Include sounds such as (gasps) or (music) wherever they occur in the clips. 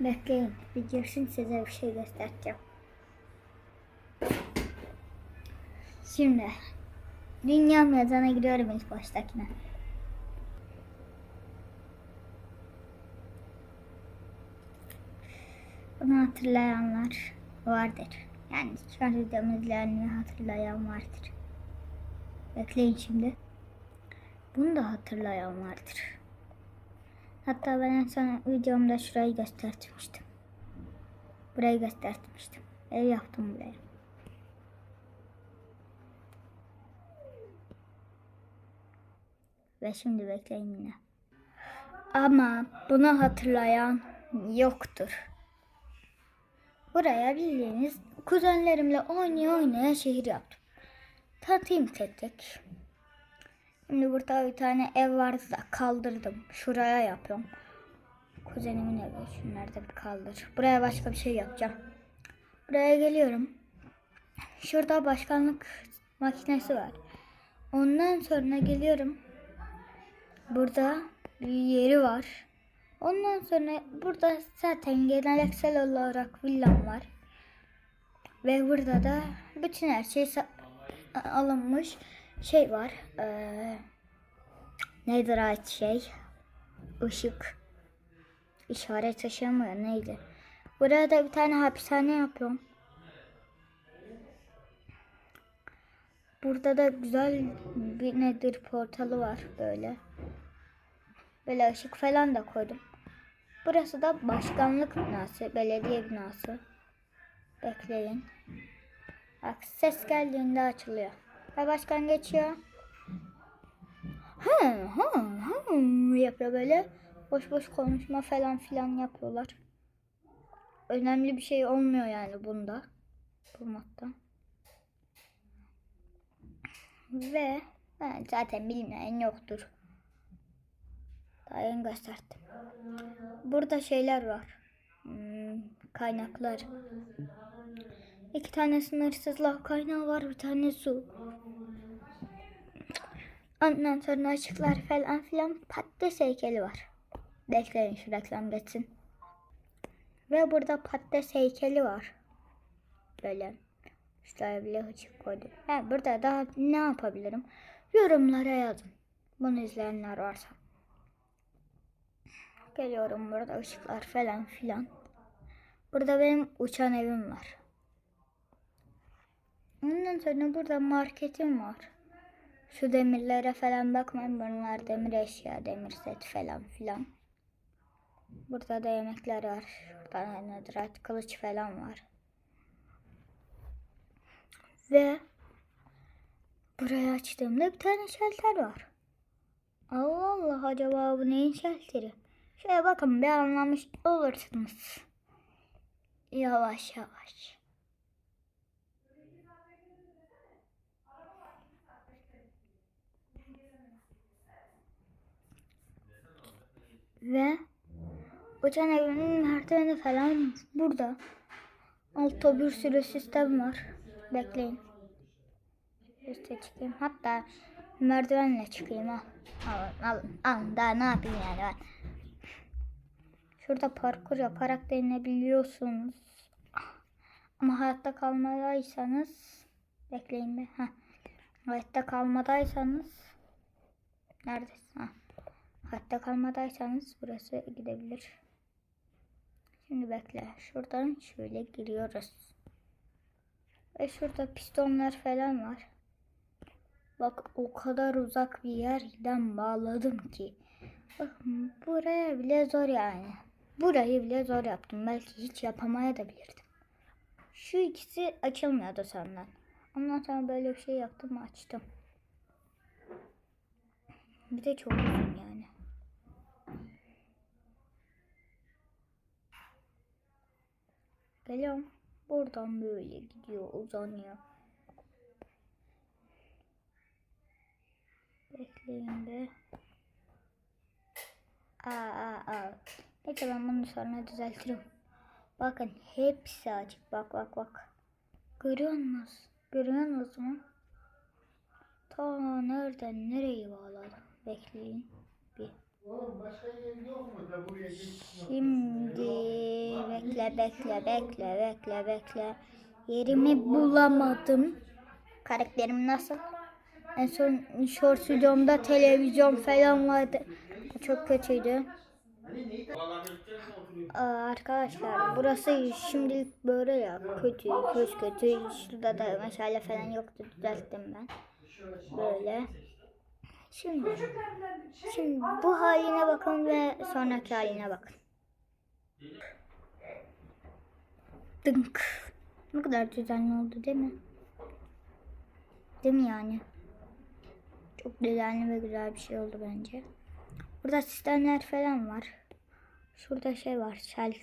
Bekleyin. Bir girsin size bir şey göstereceğim. Şimdi dünya mezana gidiyorum ilk baştakine. Bunu hatırlayanlar vardır. Yani şu an videomu izleyenleri hatırlayan vardır. Bekleyin şimdi. Bunu da hatırlayan vardır. Hatta ben en son videomda şurayı göstermiştim. Burayı göstermiştim. Ev yaptım buraya. Ve şimdi bekleyin yine. Ama bunu hatırlayan yoktur. Buraya bildiğiniz kuzenlerimle oynaya oynaya şehir yaptım. Tatayım tek tek. Şimdi burada bir tane ev vardı da kaldırdım. Şuraya yapıyorum. Kuzenimin evi. Şunları da bir kaldır. Buraya başka bir şey yapacağım. Buraya geliyorum. Şurada başkanlık makinesi var. Ondan sonra geliyorum. Burada bir yeri var. Ondan sonra burada zaten geleneksel olarak villam var. Ve burada da bütün her şey alınmış şey var. Ee, nedir ait şey? Işık. İşaret ışığı mı neydi? Buraya da bir tane hapishane yapıyorum. Burada da güzel bir nedir portalı var böyle. Böyle ışık falan da koydum. Burası da başkanlık binası, belediye binası. Bekleyin. Bak ses geldiğinde açılıyor. Ve başkan geçiyor. Hı hı hı yapıyor böyle. Boş boş konuşma falan filan yapıyorlar. Önemli bir şey olmuyor yani bunda. Bu modda. Ve ben zaten bilmeyen yoktur. Daha yeni gösterdim. Burada şeyler var. Hmm, kaynaklar. İki tane sınırsızlık kaynağı var. Bir tane su. Ondan sonra ışıklar falan filan patates heykeli var. Bekleyin şu reklam geçsin. Ve burada patates heykeli var. Böyle. Şuraya bile ışık koydum. Ha, burada daha ne yapabilirim? Yorumlara yazın. Bunu izleyenler varsa. Geliyorum burada ışıklar falan filan. Burada benim uçan evim var. Ondan sonra burada marketim var. Şu demirlere falan bakmayın. Bunlar demir eşya, demir set falan filan. Burada da yemekler var. Şurada nedir kılıç falan var. Ve burayı açtığımda bir tane şalter var. Allah Allah acaba bu neyin şalteri? Şöyle bakın bir anlamış olursunuz. Yavaş yavaş. Ve uçan evinin merdiveni falan burada. Altta bir sürü sistem var. Bekleyin. Üste çıkayım. Hatta merdivenle çıkayım ha. Alın alın alın. Daha ne yapayım yani ben. Şurada parkur yaparak denebiliyorsunuz. Ama hayatta kalmadaysanız bekleyin bir. Heh. Hayatta kalmadaysanız neredesin? Ha. Hayatta kalmadaysanız burası gidebilir. Şimdi bekle. Şuradan şöyle giriyoruz. Ve şurada pistonlar falan var. Bak o kadar uzak bir yerden bağladım ki. Bakın buraya bile zor yani. Burayı bile zor yaptım. Belki hiç yapamaya da bilirdim. Şu ikisi açılmıyordu senden. Ondan sonra böyle bir şey yaptım açtım. Bir de çok uzun yani. Geliyorum. Buradan böyle gidiyor uzanıyor. Bekleyin be. Aa, aa, aa. Neyse ben bunu sonra düzeltirim. Bakın hepsi açık. Bak bak bak. Görüyor musunuz? Görüyor musunuz mu? Ta nereden nereyi bağladım? Bekleyin. Bir. Oğlum başka yer yok mu da buraya geçsin? Şimdi bekle bekle bekle bekle bekle. Yerimi bulamadım. Karakterim nasıl? En son short videomda televizyon falan vardı. Çok kötüydü. Aa, arkadaşlar burası şimdilik böyle ya kötü köz kötü şurada da meşale falan yoktu düzelttim ben böyle şimdi şimdi bu haline bakın ve sonraki haline bakın dınk ne kadar düzenli oldu değil mi değil mi yani çok düzenli ve güzel bir şey oldu bence burada sistemler falan var Şurada şey var. Şel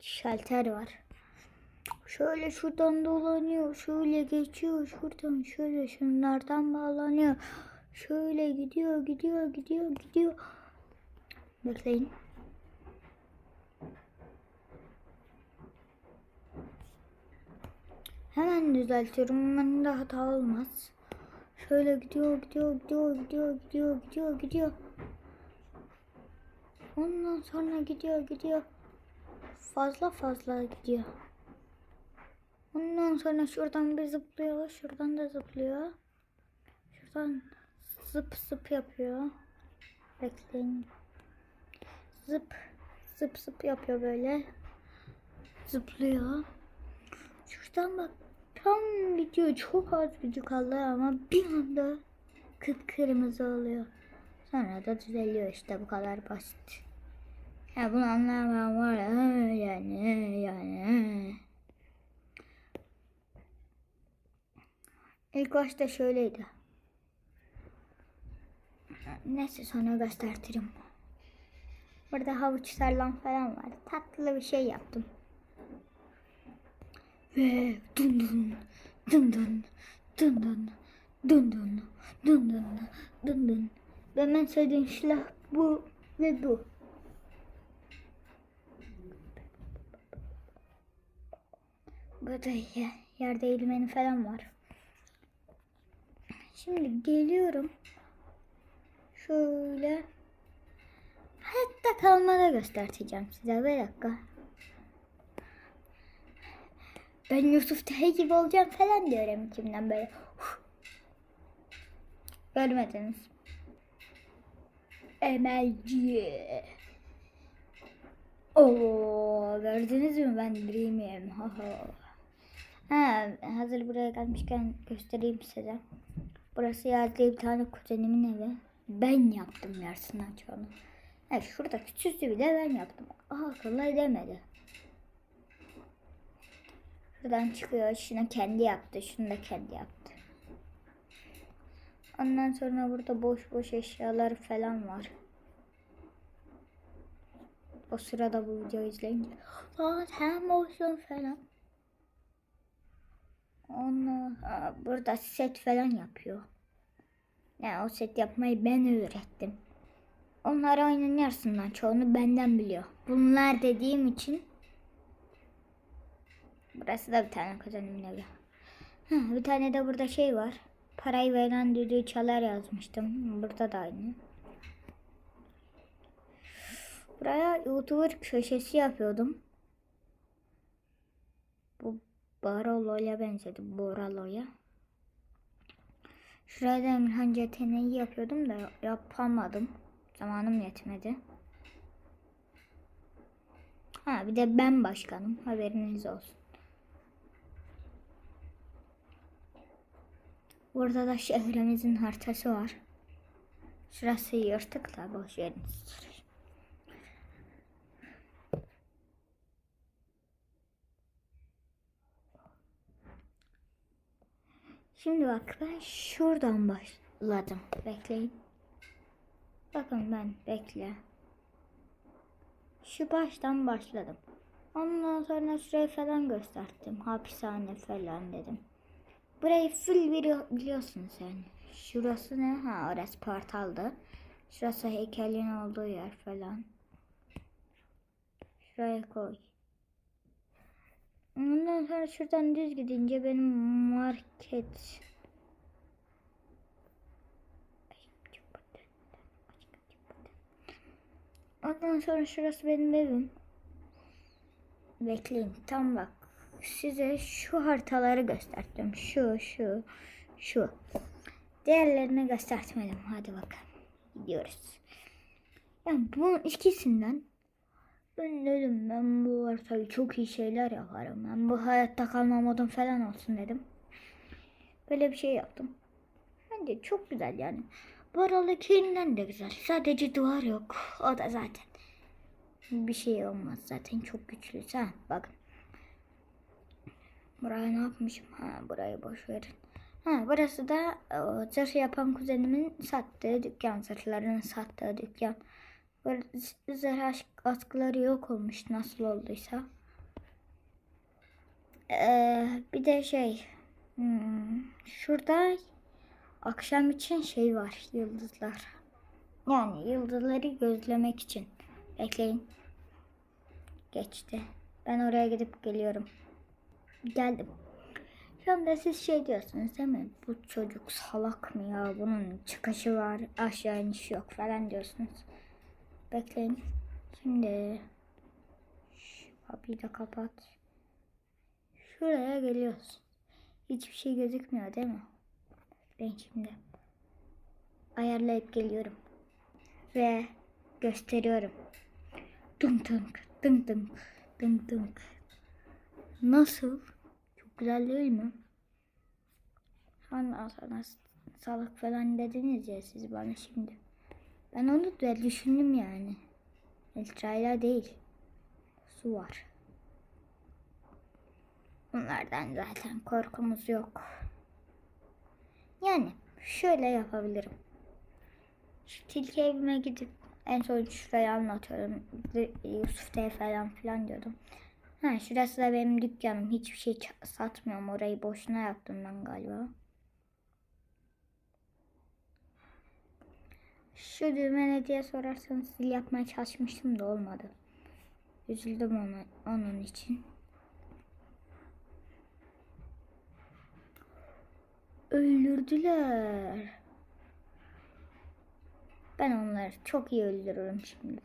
şalter var. Şöyle şuradan dolanıyor. Şöyle geçiyor. Şuradan şöyle şunlardan bağlanıyor. Şöyle gidiyor, gidiyor, gidiyor, gidiyor. Bekleyin. Hemen düzeltiyorum. Hemen de hata olmaz. Şöyle gidiyor, gidiyor, gidiyor, gidiyor, gidiyor, gidiyor, gidiyor. Ondan sonra gidiyor gidiyor. Fazla fazla gidiyor. Ondan sonra şuradan bir zıplıyor. Şuradan da zıplıyor. Şuradan zıp zıp yapıyor. Bekleyin. Zıp zıp zıp yapıyor böyle. Zıplıyor. Şuradan bak tam gidiyor. Çok az gücü kaldı ama bir anda kıpkırmızı oluyor. Sonra da düzeliyor işte bu kadar basit. Ya bunu anlamayan var ya yani yani. İlk başta şöyleydi. Neyse sonra göstertirim. Burada havuç tarlam falan var. Tatlı bir şey yaptım. Ve dun dun dun dun dun dun dun dun dun dun dun dun benim en sevdiğim silah bu ve bu. Burada yer, yerde eğilmeni falan var. Şimdi geliyorum. Şöyle. Hatta kalmada göstereceğim size. Bir dakika. Ben Yusuf Tehe gibi olacağım falan diyorum içimden böyle. Görmediniz. Emelci. Oo, gördünüz mü ben Dream'im. Ha, ha. hazır buraya gelmişken göstereyim size. Burası yazdığı bir tane kuzenimin evi. Ben yaptım yarısını açanı. Evet şurada küçücük bile ben yaptım. Aha akıllı edemedi. Şuradan çıkıyor. Şunu kendi yaptı. Şunu da kendi yaptı. Ondan sonra burada boş boş eşyalar falan var. O sırada bu videoyu izleyince Aa, hem olsun falan. Onu burada set falan yapıyor. Yani o set yapmayı ben öğrettim. Onlar oyunun yarısından çoğunu benden biliyor. Bunlar dediğim için Burası da bir tane kuzenimin evi. Bir tane de burada şey var. Parayı veren düdüğü çalar yazmıştım. Burada da aynı. Buraya YouTuber köşesi yapıyordum. Bu Barolo'ya benzedi. Boralo'ya. Şuraya da Emirhan CTN'yi yapıyordum da yapamadım. Zamanım yetmedi. Ha bir de ben başkanım. Haberiniz olsun. Burada da şehrimizin haritası var. Şurası yırtık da boş yeriniz. Şimdi bak ben şuradan başladım. Bekleyin. Bakın ben bekle. Şu baştan başladım. Ondan sonra şurayı falan gösterdim. Hapishane falan dedim. Burayı full biliyorsun sen. Şurası ne? Ha orası portaldı. Şurası heykelin olduğu yer falan. Şuraya koy. Ondan sonra şuradan düz gidince benim market. Ondan sonra şurası benim evim. Bekleyin tam bak. Size şu haritaları gösterdim. Şu şu şu. Diğerlerini göstermedim. Hadi bakalım. Gidiyoruz. Yani bunun ikisinden ben dedim ben bu haritayı çok iyi şeyler yaparım. Ben bu hayatta kalma modum falan olsun dedim. Böyle bir şey yaptım. Bence çok güzel yani. Bu aralıkinden de güzel. Sadece duvar yok. O da zaten. Bir şey olmaz zaten çok güçlü. Ha bakın. Buraya ne yapmışım? Ha burayı boş verin. Ha burası da o, zırh yapan kuzenimin sattığı dükkan. Zırhlarını sattığı dükkan. Böyle zırh askıları yok olmuş nasıl olduysa. Ee, bir de şey. hmm, şurada akşam için şey var. Yıldızlar. Yani yıldızları gözlemek için. Bekleyin. Geçti. Ben oraya gidip geliyorum. Geldim. Şu anda siz şey diyorsunuz değil mi? Bu çocuk salak mı ya? Bunun çıkışı var, aşağı inişi yok falan diyorsunuz. Bekleyin. Şimdi şu kapıyı da kapat. Şuraya geliyoruz. Hiçbir şey gözükmüyor değil mi? Bekleyin şimdi. Ayarlayıp geliyorum. Ve gösteriyorum. Dınk dınk dınk dınk dınk dınk. Nasıl? Çok güzel değil mi? Ondan sonra salak falan dediniz ya siz bana şimdi. Ben onu da düşündüm yani. Eltrayla değil. Su var. Bunlardan zaten korkumuz yok. Yani şöyle yapabilirim. Şu tilki evime gidip en son şurayı anlatıyorum. Yusuf Bey falan filan diyordum. Ha, şurası da benim dükkanım. Hiçbir şey satmıyorum. Orayı boşuna yaptım ben galiba. Şu düğme ne diye sorarsanız sil yapmaya çalışmıştım da olmadı. Üzüldüm ona, onun için. Öldürdüler. Ben onları çok iyi öldürürüm şimdi.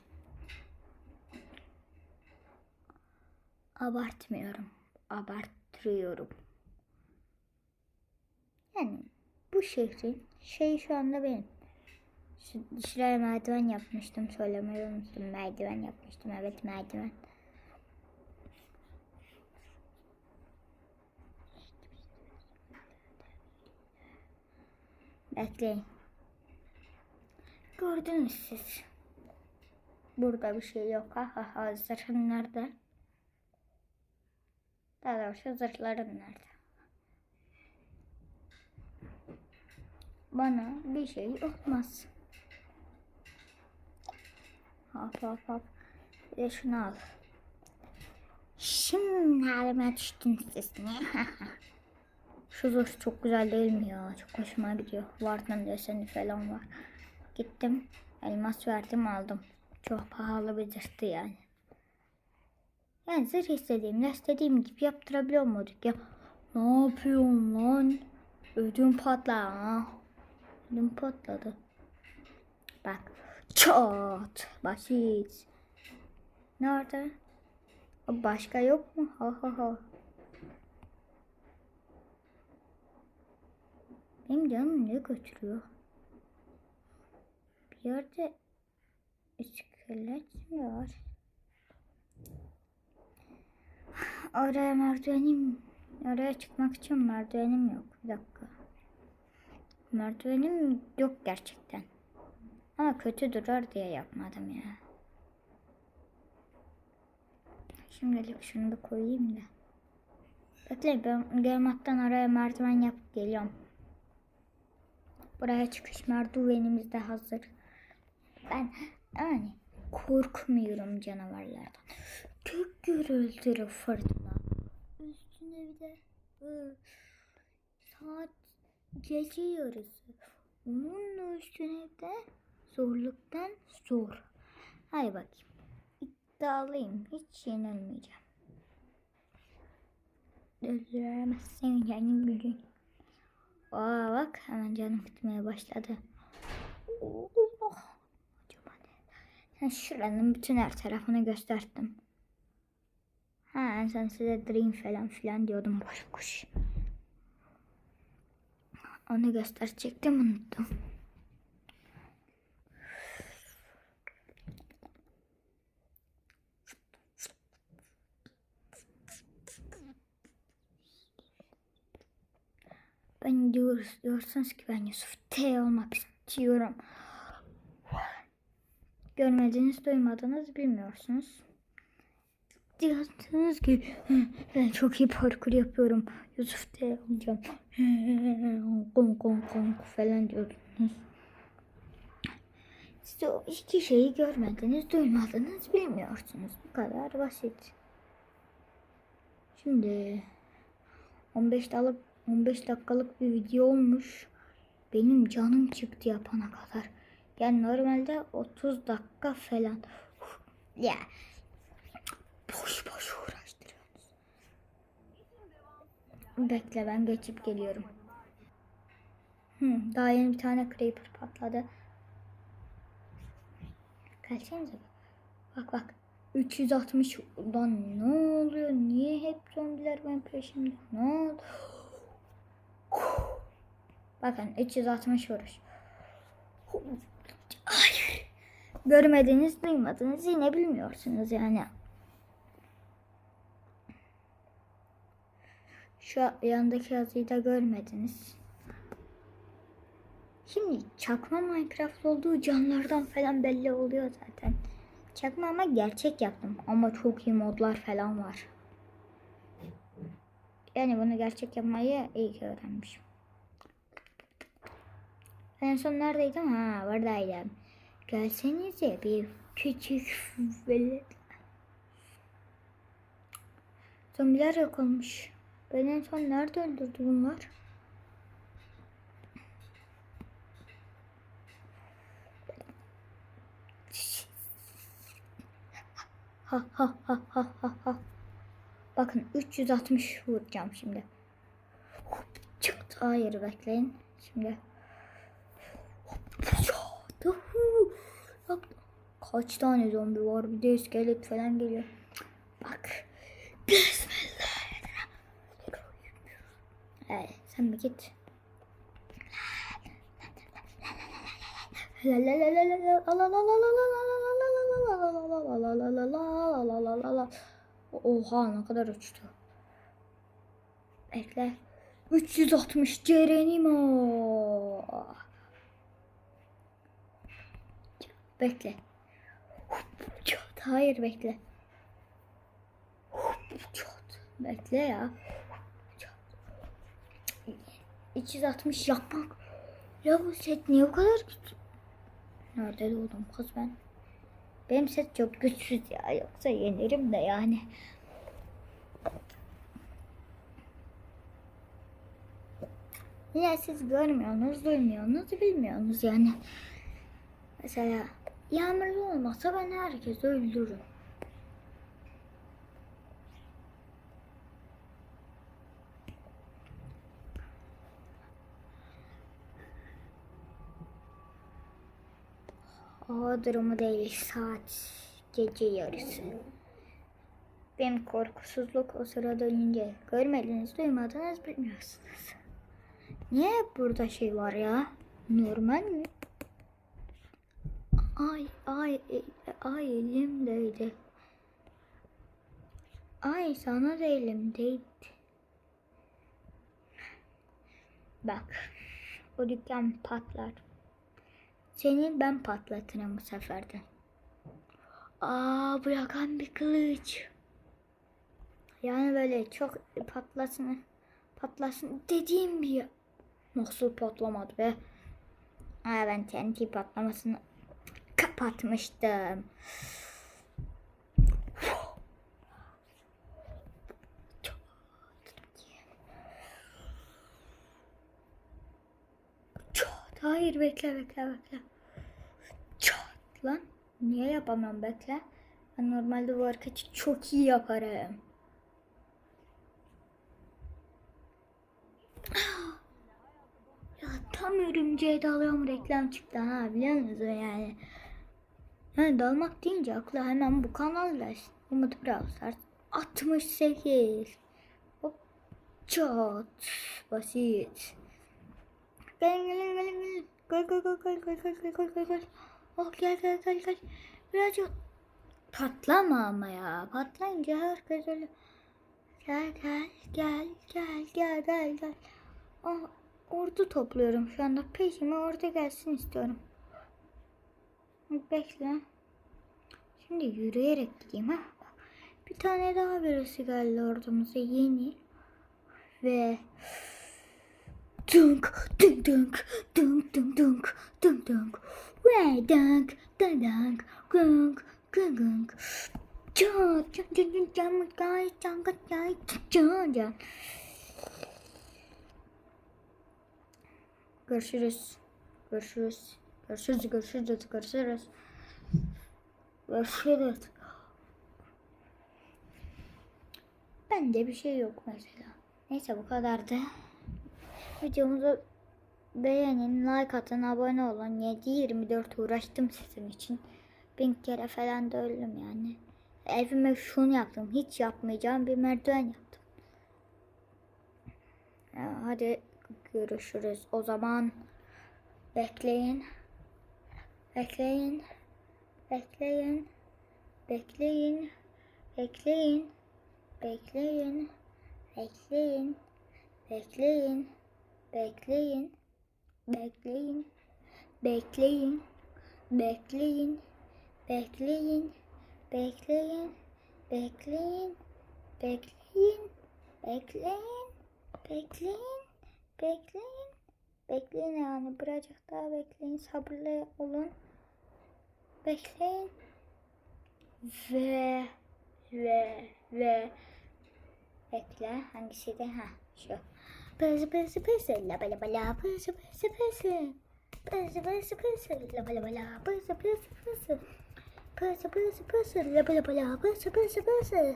Abartmıyorum. Abarttırıyorum. Yani bu şehrin şey şu anda benim. Şuraya merdiven yapmıştım. Söylemeyi unuttum. Merdiven yapmıştım. Evet merdiven. Bekleyin. Gördünüz siz. Burada bir şey yok. Ha ha ha. Zırhın nerede? Daha doğrusu zırhların nerede? Bana bir şey olmaz. Hop hop hop. Bir şunu al. Şimdi halime düştün ne? (laughs) Şu zırh çok güzel değil mi ya? Çok hoşuma gidiyor. Vartan deseni falan var. Gittim. Elmas verdim aldım. Çok pahalı bir zırhtı yani. Yani zırh istediğimde istediğim gibi yaptırabiliyor muyduk ya? Ne yapıyorsun lan? Ödüm patladı. Ödüm patladı. Bak. Çat. Basit. Nerede? Başka yok mu? Ha ha ha. Benim canım ne götürüyor? Bir yerde iskelet mi var? Oraya merdivenim, oraya çıkmak için merdivenim yok. Bir dakika. Merdivenim yok gerçekten. Ama kötü durar diye yapmadım ya. Şimdilik şunu da koyayım da. Bekle ben gelmaktan oraya merdiven yapıp geliyorum. Buraya çıkış merdivenimiz de hazır. Ben yani korkmuyorum canavarlardan. Gök gürültülü fırtına. Üstüne bir de ıı, saat gece yarısı. Onun üstüne de zorluktan zor. Hay bakayım. İddialıyım. Hiç yenilmeyeceğim. Öldüremezsin yani gücün. Aa bak hemen canım gitmeye başladı. Allah. Acaba ne? Ben şuranın bütün her tarafını gösterdim. Ha en son size dream falan filan diyordum boş boş. Onu gösterecektim unuttum. Ben diyor, diyorsunuz ki ben Yusuf T olmak istiyorum. Görmediniz, duymadınız, bilmiyorsunuz. Diyorsunuz ki "Hı, ben çok iyi parkur yapıyorum. Yusuf T olacağım. Kong kong kong falan diyordunuz. Siz o iki şeyi görmediniz, duymadınız, bilmiyorsunuz. Bu kadar basit. Şimdi 15 dakikalık 15 dakikalık bir video olmuş. Benim canım çıktı yapana kadar. Yani normalde 30 dakika falan. Uf, Ya boş boş uğraştırıyorsunuz. Bekle ben geçip geliyorum. Hı, daha yeni bir tane creeper patladı. Gelsenize. Bak bak. 360 lan ne oluyor? Niye hep zombiler benim peşimde? Ne oldu? Bakın 360 vuruş. Hayır. Görmediniz, duymadınız yine bilmiyorsunuz yani. Şu yandaki yazıyı da görmediniz. Şimdi çakma Minecraft olduğu canlardan falan belli oluyor zaten. Çakma ama gerçek yaptım. Ama çok iyi modlar falan var. Yani bunu gerçek yapmayı iyi ki öğrenmişim. En son neredeydim? Ha buradaydım. Gelsenize bir küçük velet. Zombiler yok olmuş. Ben en son nerede öldürdü bunlar? Ha ha ha ha ha ha. Bakın 360 vuracağım şimdi. Hop, çıktı. Hayır bekleyin. Şimdi. Hop, Kaç tane zombi var bir de iskelet falan geliyor. Bak. Bismillahirrahmanirrahim. Evet sen bir git. La la la la la la la la la la la la la la Oha ne kadar uçtu. Bekle. 360 Cerenimo. Bekle. Hayır bekle. Bekle ya. 360 yapmak. Ya bu set niye o kadar güçlü? Nerede doğdum kız ben? Benim set çok güçsüz ya. Yoksa yenerim de yani. Yine siz görmüyorsunuz, duymuyorsunuz, bilmiyorsunuz yani. Mesela yağmurlu olmasa ben herkesi öldürürüm. Hava durumu değil saat gece yarısı. Benim korkusuzluk o sırada önce görmediniz duymadınız bilmiyorsunuz. Niye burada şey var ya? Normal mi? Ay ay ay elimdeydi. Ay sana da elimdeydi. Bak o dükkan patlar. Seni ben patlatırım bu seferde. Aa bırakan bir kılıç. Yani böyle çok patlasın patlasın dediğim bir nasıl patlamadı be. Aa ben TNT patlamasını kapatmıştım. Çat. Hayır bekle bekle bekle. Çat lan. Niye yapamam bekle. Ben normalde bu hareketi çok iyi yaparım. (gasps) Ya tam örümceğe dalıyorum reklam çıktı ha biliyor musunuz yani. Yani dalmak deyince akla hemen bu kanalda Umut Brawl Stars 68. Hop. Çat. Basit. Gelin gelin gelin gelin. Gel gel gel gel gel gel gel gel gel gel. Oh gel gel gel gel. Birazcık patlama ama ya. Patlayınca herkes öyle. Gel gel gel gel gel gel gel. Ah, ordu topluyorum şu anda. Peşime ordu gelsin istiyorum. Bekle. Şimdi yürüyerek gideyim ha. Bir tane daha birisi geldi ordumuza yeni. Ve dunk dunk dunk dunk dunk dunk dunk dunk ve dunk dunk dunk dunk dunk dunk Can can can can can can can can can can Görüşürüz. Görüşürüz. Görüşürüz. Görüşürüz. Görüşürüz. Görüşürüz. Bende bir şey yok mesela. Neyse bu kadardı. Videomuzu beğenin, like atın, abone olun. 7-24 uğraştım sizin için. Bin kere falan da yani. Evime şunu yaptım. Hiç yapmayacağım bir merdiven yaptım. Ya, hadi görüşürüz. O zaman bekleyin. Bekleyin. Bekleyin. Bekleyin. Bekleyin. Bekleyin. Bekleyin. Bekleyin. Bekleyin. Bekleyin. Bekleyin. Bekleyin. Bekleyin. Bekleyin. Bekleyin. Bekleyin. Bekleyin. Bekleyin. Bekleyin. Bekleyin yani birazcık daha bekleyin. Sabırlı olun. Bekleyin. Ve ve ve bekle hangisiydi ha şu Pırsı pırsı pırsı la bala bala pırsı pırsı pırsı. Pırsı pırsı pırsı la bala bala pırsı pırsı pırsı. Pırsı pırsı pırsı la bala bala pırsı pırsı pırsı.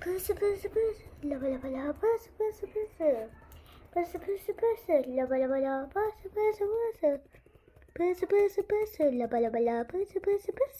Pırsı pırsı pırsı la bala bala pırsı pırsı pırsı. Pırsı pırsı pırsı la bala bala pırsı pırsı pırsı. Pırsı pırsı pırsı la bala bala pırsı pırsı pırsı.